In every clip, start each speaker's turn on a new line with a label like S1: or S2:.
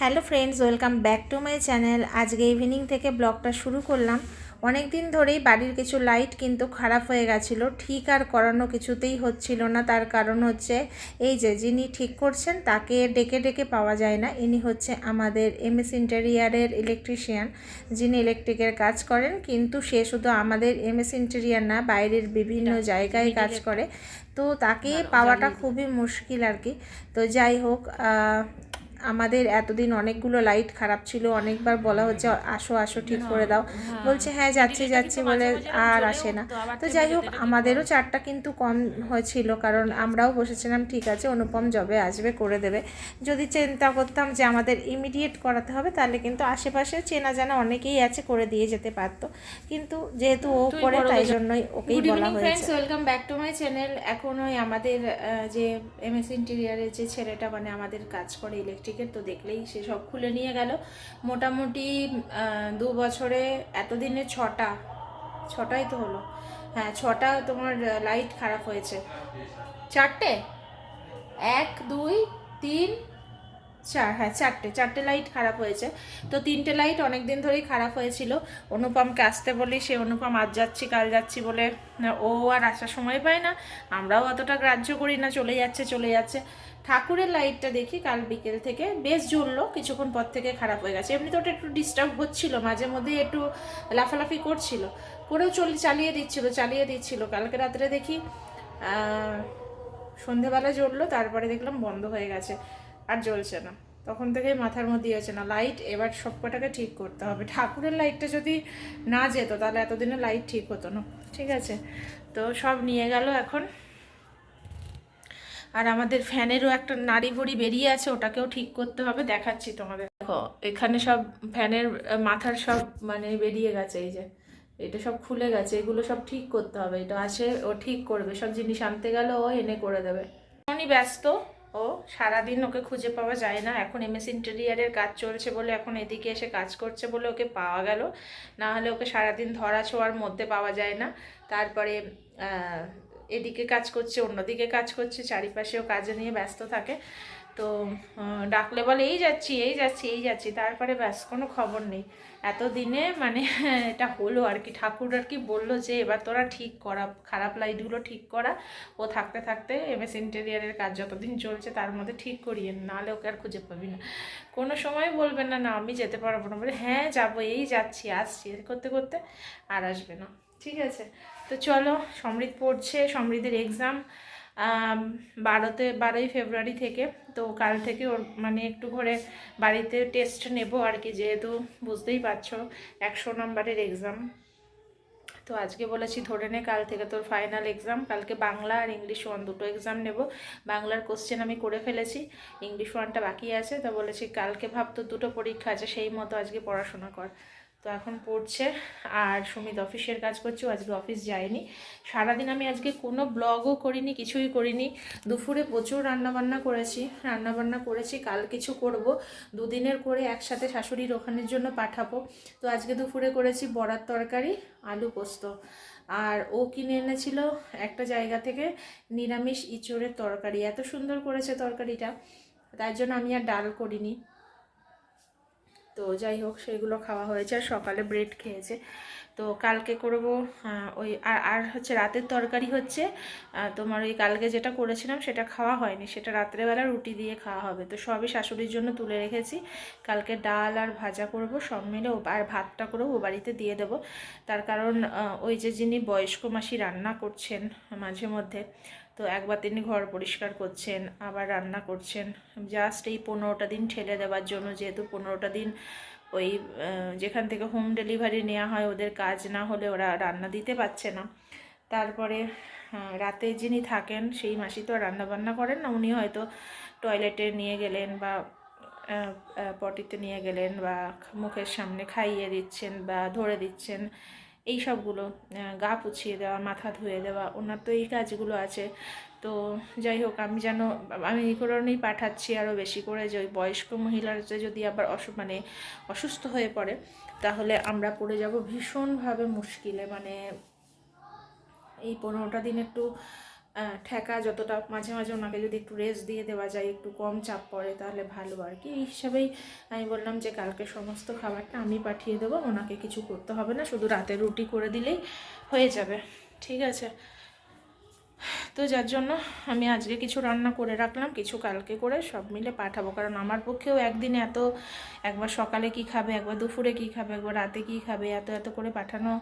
S1: Hello friends welcome back to my channel. আজকে evening থেকে ব্লগটা শুরু করলাম। অনেক দিন ধরেই বাড়ির কিছু লাইট কিন্তু খারাপ হয়ে গেছিল। ঠিক আর করানো কিছুতেই হচ্ছিল না। তার কারণ হচ্ছে এই যে যিনি ঠিক করছেন তাকে ডেকে ডেকে পাওয়া যায় না। ইনি হচ্ছে আমাদের এমএস ইন্টেরিয়ারের ইলেকট্রিশিয়ান যিনি ইলেকট্রিকের কাজ করেন। কিন্তু সে শুধু আমাদের এমএস ইন্টেরিয়ার না বাইরের বিভিন্ন জায়গায় কাজ করে। তো তাকে পাওয়াটা খুবই মুশকিল আর কি। তো যাই হোক আমাদের এতদিন অনেকগুলো লাইট খারাপ ছিল অনেকবার বলা হচ্ছে আসো আসো ঠিক করে দাও। বলছে হ্যাঁ যাচ্ছি যাচ্ছে বলে আর আসে না। তো যাই হোক আমাদেরও চারটা কিন্তু কম হয়েছিল কারণ আমরাও বসেছিলাম ঠিক আছে অনুপম জবে আসবে করে দেবে। যদি চিন্তা করতাম যে আমাদের ইমিডিয়েট করাতে হবে তাহলে কিন্তু আশেপাশে চেনা জানা অনেকেই আছে করে দিয়ে যেতে পারতো। কিন্তু যেহেতু ও করে তাই জন্যই ওকেই বলা হয়েছে।
S2: Welcome back to my channel এখন ওই আমাদের যে এমএস ইন্টেরিয়ারের যে ছেলেটা মানে আমাদের কাজ করে ইলেকট্রিকের তো দেখলেই সে সব খুলে নিয়ে গেল। মোটামুটি দু বছরে এতদিনে ছটা, ছটাই তো হলো। হ্যাঁ ছটা তোমার লাইট খারাপ হয়েছে। চারটে? এক, দুই, তিন চার হ্যাঁ চারটে চারটে লাইট খারাপ হয়েছে। তো তিনটে লাইট অনেক দিন ধরেই খারাপ হয়েছিল। অনুপমকে আসতে বলি, সে অনুপম, আজ যাচ্ছি, কাল যাচ্ছি বলে, ও আর আসার সময় পায় না। আমরাও অতটা গ্রাহ্য করি না, চলে যাচ্ছে চলে যাচ্ছে। ঠাকুরের লাইটটা দেখি কাল বিকেল থেকে, বেশ জ্বললো, কিছুক্ষণ পর থেকে খারাপ হয়ে গেছে। এমনি তো ওটা একটু ডিস্টার্ব হচ্ছিল, মাঝে মধ্যে একটু লাফালাফি করছিল। করেও চলে, চালিয়ে দিচ্ছিল চালিয়ে দিচ্ছিল। কালকে রাত্রে দেখি সন্ধেবেলা জ্বললো, তারপরে দেখলাম বন্ধ হয়ে গেছে। আর জ্বলছে না। তখন থেকেই মাথার মধ্যে আছে না। লাইট এবার সব কটাকে ঠিক করতে হবে। ঠাকুরের লাইটটা যদি না যেত, তাহলে এতদিনে লাইট ঠিক হতো না। ঠিক আছে? তো সব নিয়ে গেল এখন। আর আমাদের ফ্যানেরও একটা নাড়ি ভড়ি বেরিয়ে আছে, ওটাকেও ঠিক করতে হবে। দেখাচ্ছি তোমাদের। দেখো, এখানে সব ফ্যানের, মাথার সব মানে বেরিয়ে গেছে, এই যে। এটা সব খুলে গেছে। এগুলো সব ঠিক করতে হবে। এটা আসে, ও ঠিক করবে। সব জিনিস আনতে গেলে ও এনে করে দেবে। ব্যস্ত। ও সারাদিন ওকে খুঁজে পাওয়া যায় না। এখন এমএস ইন্টেরিয়ারের কাজ চলছে বলে এখন এদিকে এসে কাজ করছে বলে ওকে পাওয়া গেল। না হলে ওকে সারাদিন ধরা ছোঁয়ার মধ্যে পাওয়া যায় না। তারপরে এদিকে কাজ করছে, অন্যদিকে কাজ করছে, চারিপাশেও কাজে নিয়ে ব্যস্ত থাকে। তো ডাকলে বলে, এই যাচ্ছি এই যাচ্ছি এই যাচ্ছি। তারপরে ব্যাস, কোনো খবর নেই। এতদিনে মানে এটা হলো আর কি। ঠাকুর আর কি বলল যে, এবার তোরা ঠিক করা, খারাপ লাইটগুলো ঠিক করা। ও থাকতে থাকতে এমএস ইন্টেরিয়ারের কাজ যতদিন চলছে, তার মধ্যে ঠিক করিয়ে নাহলে ওকে আর খুঁজে পাবি না। কোনো সময় বলবে না না, আমি যেতে পারব না। বলে হ্যাঁ যাব। এই যাচ্ছি, আসছি। করতে করতে আর আসবে না। ঠিক আছে? তো চলো সমৃদ্ধ পড়ছে সমৃদ্ধের এক্সাম বারোতে, বারোই ফেব্রুয়ারি থেকে। তো কাল থেকে ওর মানে একটু করে বাড়িতে টেস্ট নেব আর কি, যেহেতু বুঝতেই পারছ, একশো নম্বরের এক্সাম তো আজকে বলেছি ধরে নে, কাল থেকে তোর ফাইনাল এক্সাম কালকে বাংলা আর ইংলিশ ওয়ান দুটো এক্সাম নেব। বাংলার কোশ্চেন আমি করে ফেলেছি ইংলিশ ওয়ানটা বাকি আছে। তো বলেছি কালকে ভাব তোর দুটো পরীক্ষা আছে, সেই মতো আজকে পড়াশোনা কর। তো এখন পড়ছে আর সুমিত অফিসের কাজ করছে আজকে অফিস যায়নি। সারাদিন আমি আজকে কোনো ব্লগও করিনি, কিছুই করিনি। দুপুরে প্রচুর রান্নাবান্না করেছি রান্নাবান্না করেছি, কাল কিছু করব। দুদিনের করে একসাথে শাশুড়ির ওখানের জন্য পাঠাবো। তো আজকে দুপুরে করেছি বড়ার তরকারি, আলু পোস্ত। আর ও কিনে এনেছিল একটা জায়গা থেকে নিরামিষ ইঁচড়ের তরকারি। এত সুন্দর করেছে তরকারিটা তার জন্য আমি আর ডাল করিনি। তো যাই হোক, সেগুলো খাওয়া হয়েছে আর সকালে ব্রেড খেয়েছে। তো কালকে করব ওই আর আর হচ্ছে রাতের তরকারি হচ্ছে তোমার ওই কালকে যেটা করেছিলাম সেটা খাওয়া হয়নি। সেটা রাত্রেবেলা রুটি দিয়ে খাওয়া হবে। তো সবই শাশুড়ির জন্য তুলে রেখেছি। কালকে ডাল আর ভাজা করব, সব মিলে আর ভাতটা করেও ও বাড়িতে দিয়ে দেবো। তার কারণ ওই যে যিনি বয়স্ক মাসি রান্না করছেন মাঝে মধ্যে তো একবার তিনি ঘর পরিষ্কার করছেন, আবার রান্না করছেন। জাস্ট এই পনেরোটা দিন ঠেলে দেওয়ার জন্য যেহেতু পনেরোটা দিন ওই যেখান থেকে হোম ডেলিভারি নেওয়া হয় ওদের কাজ না হলে ওরা রান্না দিতে পারছে না। তারপরে রাতে যিনি থাকেন সেই মাসি তো রান্না বান্না করেন না উনি হয়তো টয়লেটে নিয়ে গেলেন বা পটিতে নিয়ে গেলেন বা মুখের সামনে খাইয়ে দিচ্ছেন বা ধরে দিচ্ছেন। এই সবগুলো গা পুছিয়ে দেওয়া, মাথা ধুয়ে দেওয়া, ওনার তো এই কাজগুলো আছে। তো যাই হোক, আমি যেন, আমি এই কারণেই পাঠাচ্ছি আরও বেশি করে যে ওই বয়স্ক মহিলারা যদি আবার অসু মানে অসুস্থ হয়ে পড়ে, তাহলে আমরা পড়ে যাব ভীষণভাবে মুশকিলে। মানে এই পনেরোটা দিন একটু ঠেকা যতটা মাঝে মাঝে ওনাকে যদি একটু রেস্ট দিয়ে দেওয়া যায়, একটু কম চাপ পড়ে, তাহলে ভালো আর কি। এই হিসাবেই আমি বললাম যে কালকে সমস্ত খাবারটা আমি পাঠিয়ে দেবো, ওনাকে কিছু করতে হবে না, শুধু রাতে রুটি করে দিলেই হয়ে যাবে। ঠিক আছে? তো যার জন্য আমি আজকে কিছু রান্না করে রাখলাম, কিছু কালকে করে সব মিলে পাঠাবো। কারণ আমার পক্ষেও একদিনে এত, একবার সকালে কি খাবে, একবার দুপুরে কি খাবে, একবার রাতে কি খাবে, এত এত করে পাঠানো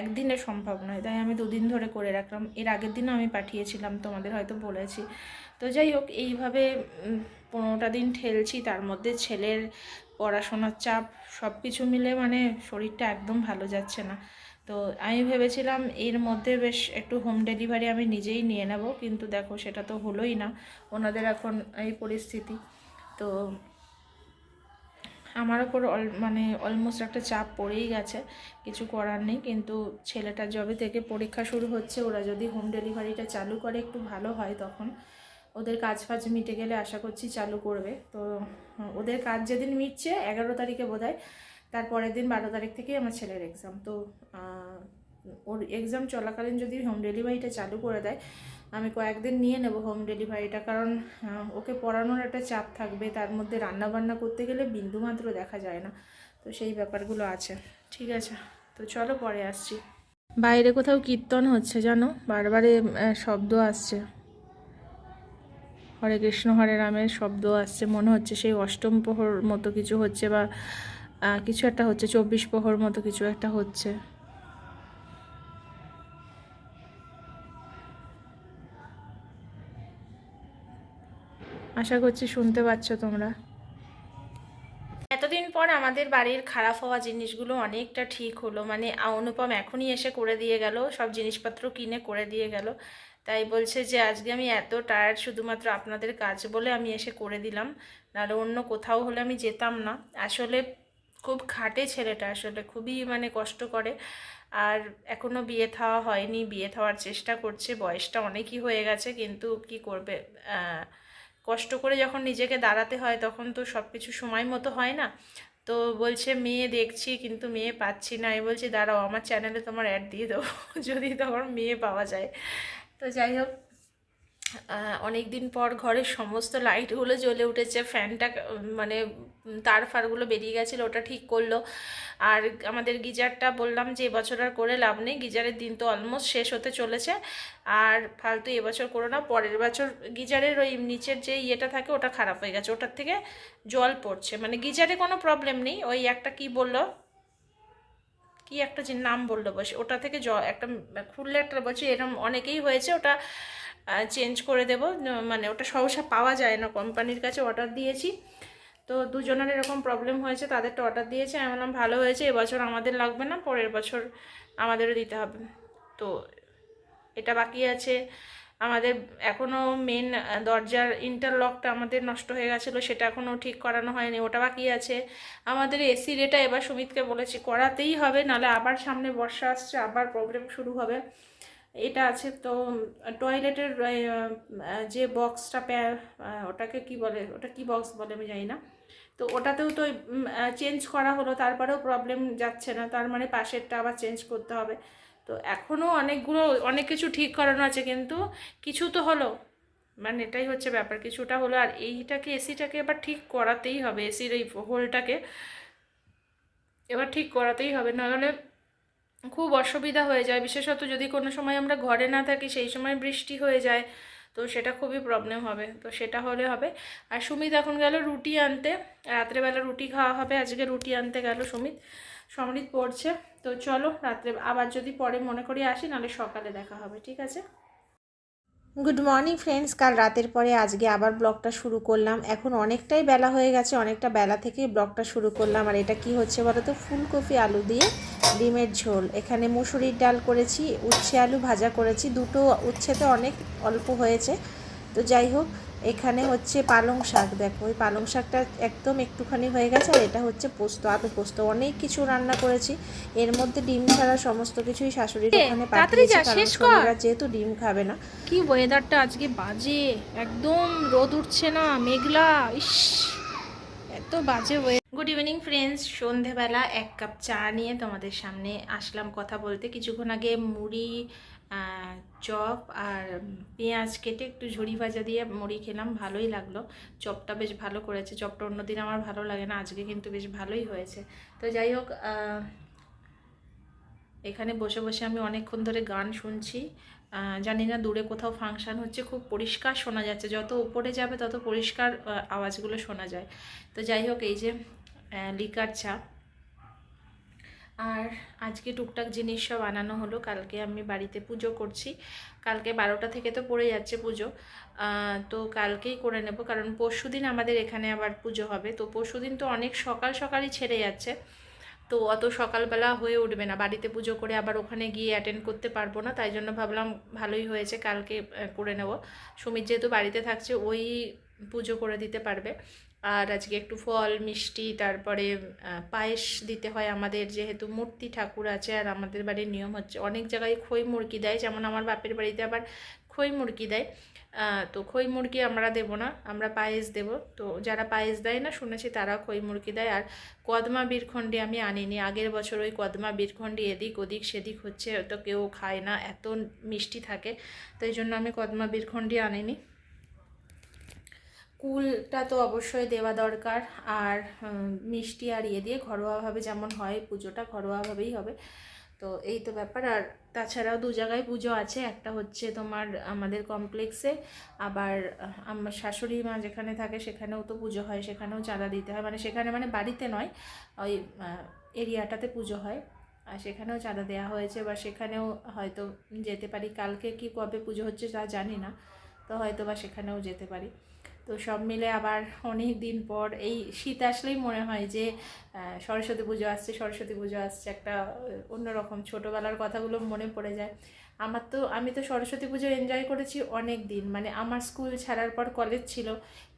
S2: একদিনে সম্ভব নয়। তাই আমি দুদিন ধরে করে রাখলাম। এর আগের দিনও আমি পাঠিয়েছিলাম, তোমাদের হয়তো বলেছি। তো যাই হোক, এইভাবে পনেরোটা দিন ঠেলছি। তার মধ্যে ছেলের পড়াশোনার চাপ সব কিছু মিলে মানে শরীরটা একদম ভালো যাচ্ছে না। তো আমি ভেবেছিলাম এর মধ্যে বেশ একটু হোম ডেলিভারি আমি নিজেই নিয়ে নেব, কিন্তু দেখো সেটা তো হলোই না। ওনাদের এখন এই পরিস্থিতি। তো আমার ওপর অল মানে অলমোস্ট একটা চাপ পড়েই গেছে, কিছু করার নেই। কিন্তু ছেলেটা যবে থেকে পরীক্ষা শুরু হচ্ছে, ওরা যদি হোম ডেলিভারিটা চালু করে একটু ভালো হয় তখন। ওদের কাজ ফাজ মিটে গেলে আশা করছি চালু করবে। তো ওদের কাজ যেদিন মিটছে, এগারো তারিখে বোধ হয় তার পরের দিন বারো তারিখ থেকেই আমার ছেলের এক্সাম তো ওর এক্সাম চলাকালীন যদি হোম ডেলিভারিটা চালু করে দেয়, আমি কয়েকদিন নিয়ে নেব হোম ডেলিভারিটা কারণ ওকে পড়ানোর একটা চাপ থাকবে, তার মধ্যে রান্না বান্না করতে গেলে বিন্দুমাত্র দেখা যায় না। তো সেই ব্যাপারগুলো আছে। ঠিক আছে, তো চলো পরে আসছি। বাইরে কোথাও কীর্তন হচ্ছে জানো? বারবারে শব্দ আসছে। হরে কৃষ্ণ, হরে রামের শব্দ আসছে। মনে হচ্ছে সেই অষ্টম প্রহর মতো কিছু হচ্ছে বা কিছু একটা হচ্ছে, চব্বিশ প্রহর মতো কিছু একটা হচ্ছে। আশা করছি শুনতে পাচ্ছ তোমরা। এতদিন পর আমাদের বাড়ির খারাপ হওয়া জিনিসগুলো অনেকটা ঠিক হলো। মানে অনুপম এখনই এসে করে দিয়ে গেল, সব জিনিসপত্র কিনে করে দিয়ে গেল। তাই বলছে যে, আজকে আমি এত টায়ার্ড শুধুমাত্র আপনাদের কাজ বলে আমি এসে করে দিলাম। নাহলে অন্য কোথাও হলে আমি যেতাম না। আসলে খুব খাটে ছেলেটা আসলে, খুবই মানে কষ্ট করে। আর এখনও বিয়ে থাওয়া হয়নি, বিয়ে থাওয়ার চেষ্টা করছে, বয়সটা অনেকই হয়ে গেছে, কিন্তু কি করবে? কষ্ট করে যখন নিজেকে দাঁড়াতে হয়, তখন তো সব কিছু সময় মতো হয় না। তো বলছে, মেয়ে দেখছি, কিন্তু মেয়ে পাচ্ছি না। আমি বলছি, দাঁড়াও, আমার চ্যানেলে তোমার অ্যাড দিয়ে দেবো, যদি তোমার মেয়ে পাওয়া যায়। তো যাই হোক অনেক দিন পর ঘরের সমস্ত লাইটগুলো জ্বলে উঠেছে, ফ্যানটা মানে তার ফারগুলো বেরিয়ে গেছিল, ওটা ঠিক করল। আর আমাদের গিজারটা বললাম যে এবছর আর করে লাভ নেই, গিজারের দিন তো অলমোস্ট শেষ হতে চলেছে। আর ফালতু এবছর করো না, পরের বছর গিজারের ওই নিচের যে ইয়েটা থাকে, ওটা খারাপ হয়ে গেছে, ওটার থেকে জল পড়ছে। মানে গিজারে কোনো প্রবলেম নেই, ওই একটা কি বলল? কি একটা যে নাম বলল বসে, ওটা থেকে জ, একটা খুললে একটা বলছি এরকম অনেকেই হয়েছে, ওটা চেঞ্জ করে দেব। মানে ওটা সহসা পাওয়া যায় না। কোম্পানির কাছে অর্ডার দিয়েছি। তো দুজনের এরকম প্রবলেম হয়েছে, তাদেরটা অর্ডার দিয়েছে। আমি বললাম, ভালো হয়েছে, এবছর আমাদের লাগবে না, পরের বছর আমাদেরও দিতে হবে। তো এটা বাকি আছে। আমাদের এখনও মেন দরজার ইন্টারলকটা আমাদের নষ্ট হয়ে গেছিল, সেটা এখনও ঠিক করানো হয়নি, ওটা বাকি আছে। আমাদের এসি রেটা এবার সুমিতকে বলেছি, করাতেই হবে, নাহলে আবার সামনে বর্ষা আসছে, আবার প্রবলেম শুরু হবে। এটা আছে, তো টয়লেটের যে বক্সটা ওটাকে কি বলে, ওটা কি বক্স বলে আমি জানি না। তো ওটাতেও তো চেঞ্জ করা হলো, তারপরেও প্রবলেম যাচ্ছে না, তার মানে পাশেরটা আবার চেঞ্জ করতে হবে। তো এখনও অনেকগুলো, অনেক কিছু ঠিক করানো আছে, কিন্তু কিছু তো হলো। মানে এটাই হচ্ছে ব্যাপার, কিছুটা হলো, আর এইটাকে এসিটাকে এবার ঠিক করাতেই হবে এসির এই হোলটাকে এবার ঠিক করাতেই হবে, নাহলে খুব অসুবিধা হয়ে যায়। বিশেষত যদি কোনো সময় আমরা ঘরে না থাকি, সেই সময় বৃষ্টি হয়ে যায়, তো সেটা খুবই প্রবলেম হবে। তো সেটা হলে হবে। আর সুমিত এখন গেল রুটি আনতে। রাত্রেবেলা রুটি খাওয়া হবে। আজকে রুটি আনতে গেল সুমিত। সমৃদ্ধ পড়ছে। তো চলো রাত্রে, আবার যদি পরে মনে করি আসি, নাহলে সকালে দেখা হবে। ঠিক আছে?
S1: গুড মর্নিং ফ্রেন্ডস কাল রাতের পরে আজকে আবার ব্লগটা শুরু করলাম। এখন অনেকটাই বেলা হয়ে গেছে। অনেকটা বেলা থেকেই ব্লগটা শুরু করলাম। আর এটা কি হচ্ছে বলো তো ফুলকপি আলু দিয়ে ডিমের ঝোল। এখানে মুসুরির ডাল করেছি উচ্ছে আলু ভাজা করেছি। দুটো উচ্ছেতে অনেক অল্প হয়েছে। তো যাই হোক এখানে হচ্ছে পালং শাক। দেখো ওই পালং শাকটা একদম একটুখানি হয়ে গেছে আর এটা হচ্ছে পোস্ত আলু পোস্ত। অনেক কিছু রান্না করেছি। এর মধ্যে ডিম ছাড়া সমস্ত কিছুই শাশুড়ির ওখানে
S2: তাড়াতাড়ি
S1: পাঠিয়েছি
S2: যা,
S1: কারণ শনিবার যেহেতু ডিম খাবে না।
S2: কি ওয়েদারটা আজকে বাজে একদম রোদ উঠছে না মেঘলা ইস এত বাজে ওয়ে গুড ইভিনিং ফ্রেন্ডস সন্ধেবেলা এক কাপ চা নিয়ে তোমাদের সামনে আসলাম কথা বলতে। কিছুক্ষণ আগে মুড়ি চপ আর পেঁয়াজ কেটে একটু ঝুড়ি ভাজা দিয়ে মুড়ি খেলাম, ভালোই লাগল। চপটা বেশ ভালো করেছে। চপটা অন্যদিন আমার ভালো লাগে না, আজকে কিন্তু বেশ ভালোই হয়েছে। তো যাই হোক এখানে বসে বসে আমি অনেকক্ষণ ধরে গান শুনছি। জানি না দূরে কোথাও ফাংশান হচ্ছে, খুব পরিষ্কার শোনা যাচ্ছে। যত উপরে যাবে তত পরিষ্কার আওয়াজগুলো শোনা যায়। তো যাই হোক, এই যে লিকার চা আর আজকে টুকটাক জিনিস সব আনানো হলো। কালকে আমি বাড়িতে পুজো করছি। কালকে বারোটা থেকে তো পড়ে যাচ্ছে পুজো। তো কালকেই করে নেব। কারণ পরশুদিন আমাদের এখানে আবার পুজো হবে। তো পরশুদিন তো অনেক সকাল সকালই ছেড়ে যাচ্ছে। তো অত সকালবেলা হয়ে উঠবে না। বাড়িতে পুজো করে আবার ওখানে গিয়ে অ্যাটেন্ড করতে পারব না। তাই জন্য ভাবলাম ভালোই হয়েছে। কালকে করে নেব। সুমিত যেহেতু বাড়িতে থাকছে, ওই পুজো করে দিতে পারবে। আর আজকে একটু ফল, মিষ্টি, তারপরে পায়েস দিতে হয় আমাদের, যেহেতু মূর্তি ঠাকুর আছে আর আমাদের বাড়ির নিয়ম হচ্ছে অনেক জায়গায় খই মুরগি দেয়, যেমন আমার বাপের বাড়িতে আবার খই মুরগি দেয়। তো খই মুরগি আমরা দেবো না, আমরা পায়েস দেব। তো যারা পায়েস দেয় না, শুনেছি তারা খই মুরগি দেয়। আর কদমা বীরখণ্ডী আমি আনিনি, আগের বছর ওই কদমা বীরখণ্ডী এদিক ওদিক সেদিক হচ্ছে, তো কেউ খায় না, এত মিষ্টি থাকে, তাই জন্য আমি কদমা বীরখণ্ডী আনিনি। কুলটা তো অবশ্যই দেওয়া দরকার আর মিষ্টি আর ইয়ে দিয়ে ঘরোয়াভাবে যেমন হয় পুজোটা ঘরোয়াভাবেই হবে। তো এই তো ব্যাপার। আর তাছাড়াও দু জায়গায় পুজো আছে। একটা হচ্ছে তোমার আমাদের কমপ্লেক্সে, আবার আমার শাশুড়ি মা যেখানে থাকে সেখানেও তো পুজো হয়, সেখানেও চাঁদা দিতে হয়। মানে সেখানে মানে বাড়িতে নয়, ওই এরিয়াটাতে পুজো হয়। আর সেখানেও চাঁদা দেওয়া হয়েছে বা সেখানেও হয়তো যেতে পারি। কালকে কি কবে পুজো হচ্ছে তা জানি না। তো হয়তো বা সেখানেও যেতে পারি। তো সব মিলে আবার অনেক দিন পর এই শীত আসলেই মনে হয় যে সরস্বতী পুজো আসছে, সরস্বতী পুজো আসছে। একটা অন্যরকম ছোটোবেলার কথাগুলো মনে পড়ে যায়। আমার তো, আমি তো সরস্বতী পুজো এনজয় করেছি অনেক দিন। মানে আমার স্কুল ছাড়ার পর কলেজ ছিল।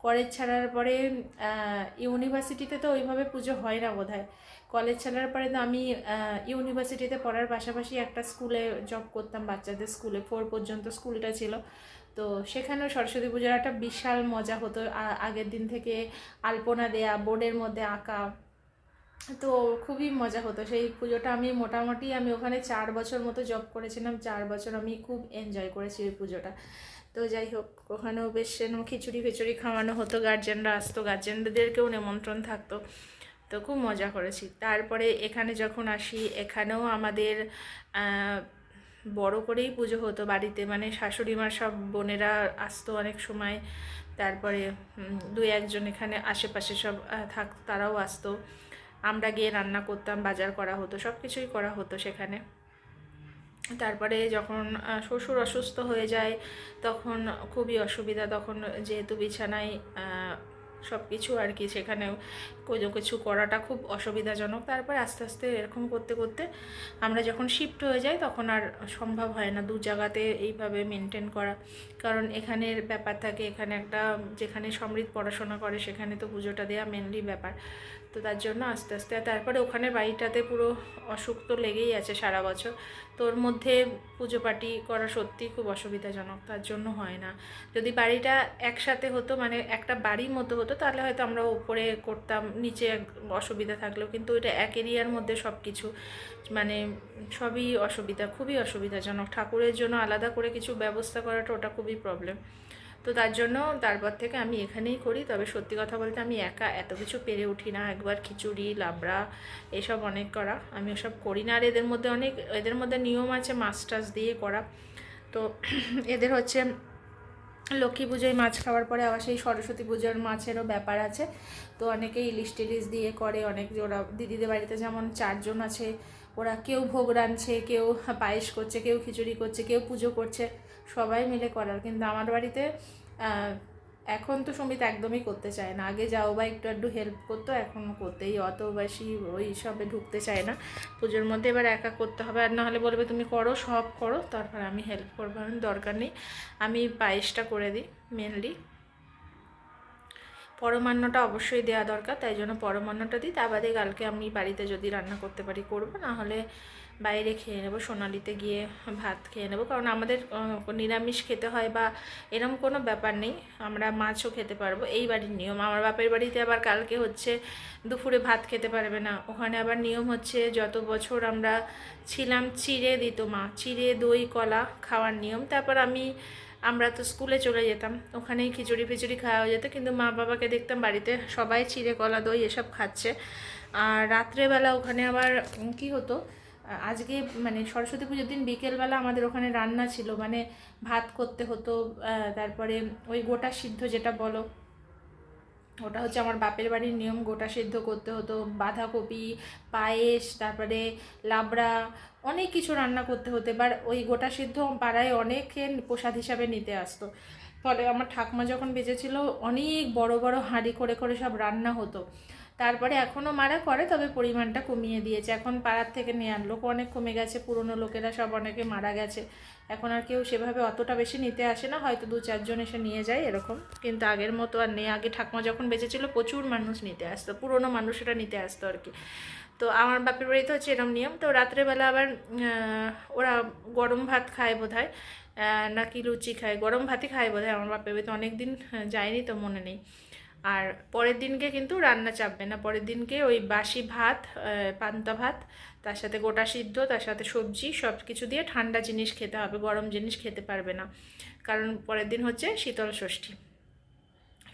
S2: কলেজ ছাড়ার পরে ইউনিভার্সিটিতে তো ওইভাবে পুজো হয় না বোধহয়। কলেজ ছাড়ার পরে তো আমি ইউনিভার্সিটিতে পড়ার পাশাপাশি একটা স্কুলে জব করতাম। বাচ্চাদের স্কুলে ফোর পর্যন্ত স্কুলটা ছিল। তো সেখানেও সরস্বতী পুজোর একটা বিশাল মজা হতো। আগের দিন থেকে আলপনা দেয়া, বোর্ডের মধ্যে আঁকা। তো খুবই মজা হতো। সেই পুজোটা আমি মোটামুটি আমি ওখানে চার বছর মতো জব করেছিলাম। চার বছর আমি খুব এনজয় করেছি ওই পুজোটা। তো যাই হোক, ওখানেও বেশ খিচুড়ি ফিচুড়ি খাওয়ানো হতো। গার্জেনরা আসতো গার্জেনদেরকেও নিমন্ত্রণ থাকতো। তো খুব মজা করেছি। তারপরে এখানে যখন আসি, এখানেও আমাদের বড় করেই পুজো হতো বাড়িতে। মানে শাশুড়ি মা সব বোনেরা আসতো অনেক সময়। তারপরে দু একজন এখানে আশেপাশে সব থাক, তারাও আসতো। আমরা গিয়ে রান্না করতাম, বাজার করা হতো সব কিছুই করা হতো সেখানে। তারপরে যখন শ্বশুর অসুস্থ হয়ে যায়, তখন খুবই অসুবিধা। তখন যেহেতু বিছানায় সব কিছু আর কি, সেখানেও কোনো কিছু করাটা খুব অসুবিধাজনক। তারপর আস্তে আস্তে এরকম করতে করতে আমরা যখন শিফট হয়ে যাই তখন আর সম্ভব হয় না দু জায়গাতে এইভাবে মেনটেন করা। কারণ এখানের ব্যাপার থাকে, এখানে একটা যেখানে সমৃদ্ধ পড়াশোনা করে সেখানে তো পুজোটা দেওয়া মেনলি ব্যাপার। তো তার জন্য আস্তে আস্তে তারপরে ওখানে বাড়িটাতে পুরো অসুখ তো লেগেই আছে সারা বছর। তোর মধ্যে পুজো পাটি করা সত্যি খুব অসুবিধাজনক, তার জন্য হয় না। যদি বাড়িটা একসাথে হতো মানে একটা বাড়ির মতো হতো তাহলে হয়তো আমরা উপরে করতাম, নিচে অসুবিধা থাকলেও, কিন্তু এটা এক এরিয়ার মধ্যে সব কিছু মানে সবই অসুবিধা, খুবই অসুবিধাজনক। ঠাকুরের জন্য আলাদা করে কিছু ব্যবস্থা করাটা ওটা খুবই প্রবলেম তো তার জন্য তারপর থেকে আমি এখানেই করি, তবে সত্যি কথা বলতে আমি একা এত কিছু পেরে উঠি না। একবার খিচুড়ি, লাবড়া, এসব অনেক করা। আমি ওসব করি না, আর এদের মধ্যে অনেক, এদের মধ্যে নিয়ম আছে মাছ টাছ দিয়ে করা। তো এদের হচ্ছে লক্ষ্মী পুজোয় মাছ খাওয়ার পরে আবার সেই সরস্বতী পুজোর মাছেরও ব্যাপার আছে। তো অনেকে ইলিশ টিলিশ দিয়ে করে, অনেক ওরা দিদিদের বাড়িতে যেমন চারজন আছে, ওরা কেউ ভোগ রাঁধছে, কেউ পায়েস করছে, কেউ খিচুড়ি করছে, কেউ পুজো করছে, সবাই মিলে করার। কিন্তু আমার বাড়িতে এখন তো সমিত একদমই করতে চায় না। আগে যাও বা একটু একটু হেল্প করতো, এখন করতেই অত বেশি ওই সবে ঢুকতে চায় না। পুজোর মধ্যে এবার একা করতে হবে, আর নাহলে বলবে, তুমি করো, সব করো, তারপর আমি হেল্প করব আমি দরকার নেই। আমি পায়েসটা করে দিই মেনলি পরমান্নটা অবশ্যই দেওয়া দরকার, তাই জন্য পরমান্নটা দিই। তা বাদে কালকে আমি বাড়িতে যদি রান্না করতে পারি করব না হলে বাইরে খেয়ে নেব, সোনালিতে গিয়ে ভাত খেয়ে নেব। কারণ আমাদের নিরামিষ খেতে হয় বা এরম কোনো ব্যাপার নেই, আমরা মাছও খেতে পারব। এই বাড়ির নিয়ম। আমার বাপের বাড়িতে আবার কালকে হচ্ছে দুপুরে ভাত খেতে পারবে না। ওখানে আবার নিয়ম হচ্ছে যত বছর আমরা ছিলাম চিড়ে দিত মা। চিড়ে, দই, কলা খাওয়ার নিয়ম। তারপর আমি, আমরা তো স্কুলে চলে যেতাম। ওখানেই খিচুড়ি ফিচুড়ি খাওয়া যেত। কিন্তু মা বাবাকে দেখতাম বাড়িতে সবাই চিড়ে, কলা, দই এসব খাচ্ছে। আর রাত্রেবেলা ওখানে আবার কি হতো? আজকে মানে সরস্বতী পুজোর দিন বিকেলবেলা আমাদের ওখানে রান্না ছিল মানে ভাত করতে হতো তারপরে ওই গোটা সিদ্ধ যেটা বলো, ওটা হচ্ছে আমার বাপের বাড়ির নিয়ম, গোটা সিদ্ধ করতে হতো, বাঁধাকপি, পায়েস, তারপরে লাবড়া, অনেক কিছু রান্না করতে হতো। এবার ওই গোটা সিদ্ধ পাড়ায় অনেকে প্রসাদ হিসাবে নিতে আসতো। ফলে আমার ঠাকুমা যখন বেঁচেছিল, অনেক বড় বড় হাঁড়ি করে করে সব রান্না হতো। তারপরে এখনও মারা করে, তবে পরিমাণটা কমিয়ে দিয়েছে। এখন পাড়ার থেকে নেওয়ার লোক অনেক কমে গেছে, পুরনো লোকেরা সব অনেকে মারা গেছে। এখন আর কেউ সেভাবে অতটা বেশি নিতে আসে না, হয়তো দু চারজন এসে নিয়ে যায় এরকম। কিন্তু আগের মতো আর নেই। আগে ঠাকুমা যখন বেঁচে ছিল প্রচুর মানুষ নিতে আসতো, পুরনো মানুষেরা নিতে আসতো আর কি। তো আমার বাপের বাড়িতে হচ্ছে এরম নিয়ম। তো রাত্রেবেলা আবার ওরা গরম ভাত খায় বোধ হয় নাকি লুচি খায়। গরম ভাতই খায় বোধ হয় আমার বাপের বাড়িতে। অনেক দিন যায়নি তো মনে নেই। আর পরের দিনকে কিন্তু রান্না চাপবে না। পরের দিনকে ওই বাসি ভাত পান্তা ভাত, তার সাথে গোটা সিদ্ধ, তার সাথে সবজি সব কিছু দিয়ে ঠান্ডা জিনিস খেতে হবে, গরম জিনিস খেতে পারবে না। কারণ পরের দিন হচ্ছে শীতল ষষ্ঠী,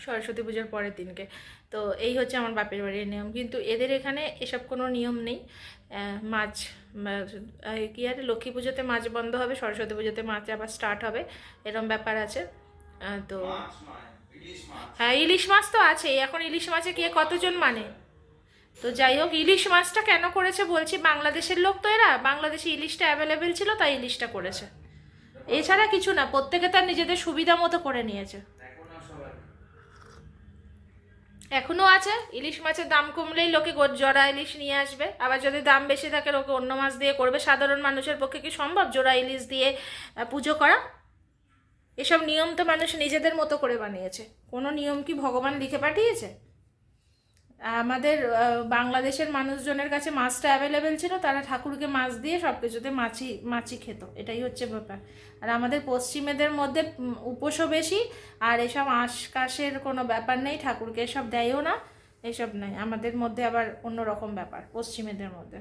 S2: সরস্বতী পুজোর পরের দিনকে। তো এই হচ্ছে আমার বাপের বাড়ির নিয়ম। কিন্তু এদের এখানে এসব কোনো নিয়ম নেই। মাছ কি আর, লক্ষ্মী পুজোতে মাছ বন্ধ হবে, সরস্বতী পুজোতে মাছ আবার স্টার্ট হবে, এরম ব্যাপার আছে। তো হ্যাঁ ইলিশ মাছ তো আছে এখন ইলিশ মাছে কে কতজন মানে? তো যাই হোক ইলিশ মাছটা কেন করেছে বলছি বাংলাদেশের লোক তো এরা। বাংলাদেশে ইলিশটা অ্যাভেলেবেল ছিল তাই ইলিশটা করেছে। এছাড়া কিছু না প্রত্যেকে তার নিজেদের সুবিধা মতো করে নিয়েছে। এখনও আছে। ইলিশ মাছের দাম কমলেই লোকে জোড়া ইলিশ নিয়ে আসবে। আবার যদি দাম বেশি থাকে লোকে অন্য মাছ দিয়ে করবে। সাধারণ মানুষের পক্ষে কি সম্ভব? জোড়া ইলিশ দিয়ে পুজো করা? এসব নিয়ম তো মানুষ নিজেদের মতো করে বানিয়েছে। কোনো নিয়ম কি ভগবান লিখে পাঠিয়েছে? আমাদের বাংলাদেশের মানুষজনের কাছে মাছটা অ্যাভেলেবেল ছিল তারা ঠাকুরকে মাছ দিয়ে সব কিছুতে মাছি মাছি খেত। এটাই হচ্ছে ব্যাপার। আর আমাদের পশ্চিমেদের মধ্যে উম, উপোসও বেশি আর এসব আশকাশের কোনো ব্যাপার নেই ঠাকুরকে এসব দেয়ও না এসব নেই। আমাদের মধ্যে আবার অন্য রকম ব্যাপার পশ্চিমেদের মধ্যে।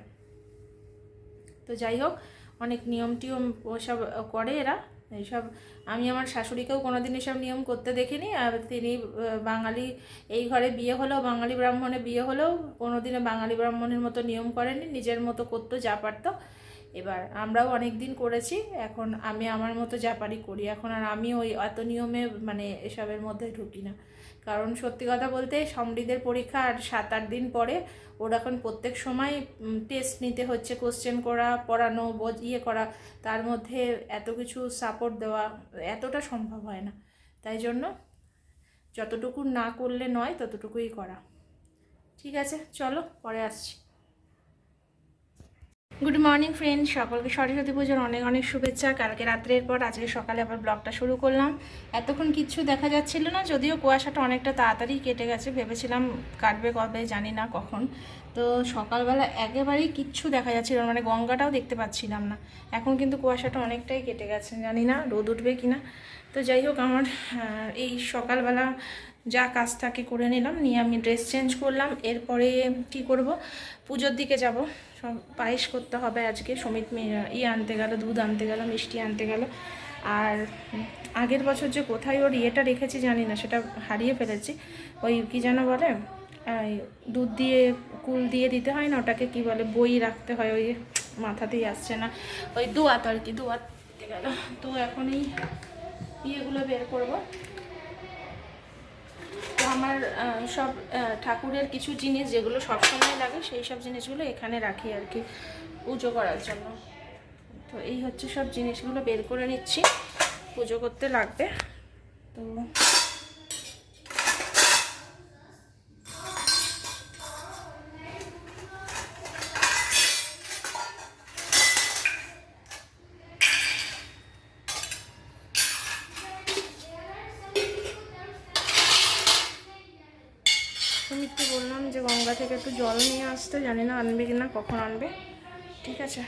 S2: তো যাই হোক অনেক নিয়ম টিয়ম ওসব করে এরা। এইসব আমি আমার শাশুড়িকেও কোনোদিন এসব নিয়ম করতে দেখিনি, আর তিনি বাঙালি এই ঘরে বিয়ে হলেও, বাঙালি ব্রাহ্মণে বিয়ে হলেও কোনোদিনও বাঙালি ব্রাহ্মণের মতো নিয়ম করেনি নিজের মতো করতো, যা পারতো। এবার আমরাও অনেক দিন করেছি, এখন আমি আমার মতো যা পারি করি। এখন আর আমি ওই এত নিয়মে মানে এসবের মধ্যে ঢুকি না। কারণ সত্যি কথা বলতে সমৃদ্ধের পরীক্ষা আর সাত আট দিন পরে ওর এখন প্রত্যেক সময় টেস্ট নিতে হচ্ছে কোশ্চেন করা, পড়ানো ইয়ে করা, তার মধ্যে এত কিছু সাপোর্ট দেওয়া এতটা সম্ভব হয় না। তাই জন্য যতটুকু না করলে নয়, ততটুকুই করা। ঠিক আছে, চলো, পরে আসছি। গুড মর্নিং ফ্রেন্ড সকলকে সরস্বতী পুজোর অনেক অনেক শুভেচ্ছা। কালকে রাত্রের পর আজকে সকালে আবার ব্লগটা শুরু করলাম। এতক্ষণ কিচ্ছু দেখা যাচ্ছিল না, যদিও কুয়াশাটা অনেকটা তাড়াতাড়ি কেটে গেছে। ভেবেছিলাম কাটবে কবে, জানি না কখন। তো সকালবেলা একেবারেই কিচ্ছু দেখা যাচ্ছিল মানে গঙ্গাটাও দেখতে পাচ্ছিলাম না। এখন কিন্তু কুয়াশাটা অনেকটাই কেটে গেছে, জানি না রোদ উঠবে কি না তো যাই হোক, আমার এই সকালবেলা যা কাজ থাকে করে নিলাম, নিয়ে আমি ড্রেস চেঞ্জ করলাম, এরপরে কি করব? পুজোর দিকে যাব। সব পায়েস করতে হবে আজকে। সমিত ইয়ে আনতে গেল, দুধ আনতে গেল, মিষ্টি আনতে গেল। আর আগের বছর যে কোথায় ওর ইয়েটা রেখেছি জানি না, সেটা হারিয়ে ফেলেছি। ওই কি যেন বলে দুধ দিয়ে, কুল দিয়ে দিতে হয় না, ওটাকে কি বলে, বই রাখতে হয়, ওই মাথাতেই আসছে না। ওই দুয়াত আর কি, দুয়াত গেল। তো এখন এই ইয়েগুলো বের করব। তো আমার সব ঠাকুরের কিছু জিনিস যেগুলো সবসময় লাগে, সেই সব জিনিসগুলো এখানে রাখি আর কি, পুজো করার জন্য। তো এই হচ্ছে সব জিনিসগুলো বের করে নিচ্ছি, পুজো করতে লাগবে। তো সুমিতকে বললাম যে গঙ্গা থেকে একটু জল নিয়ে জানি না আনবে কি না কখন আনবে ঠিক আছে।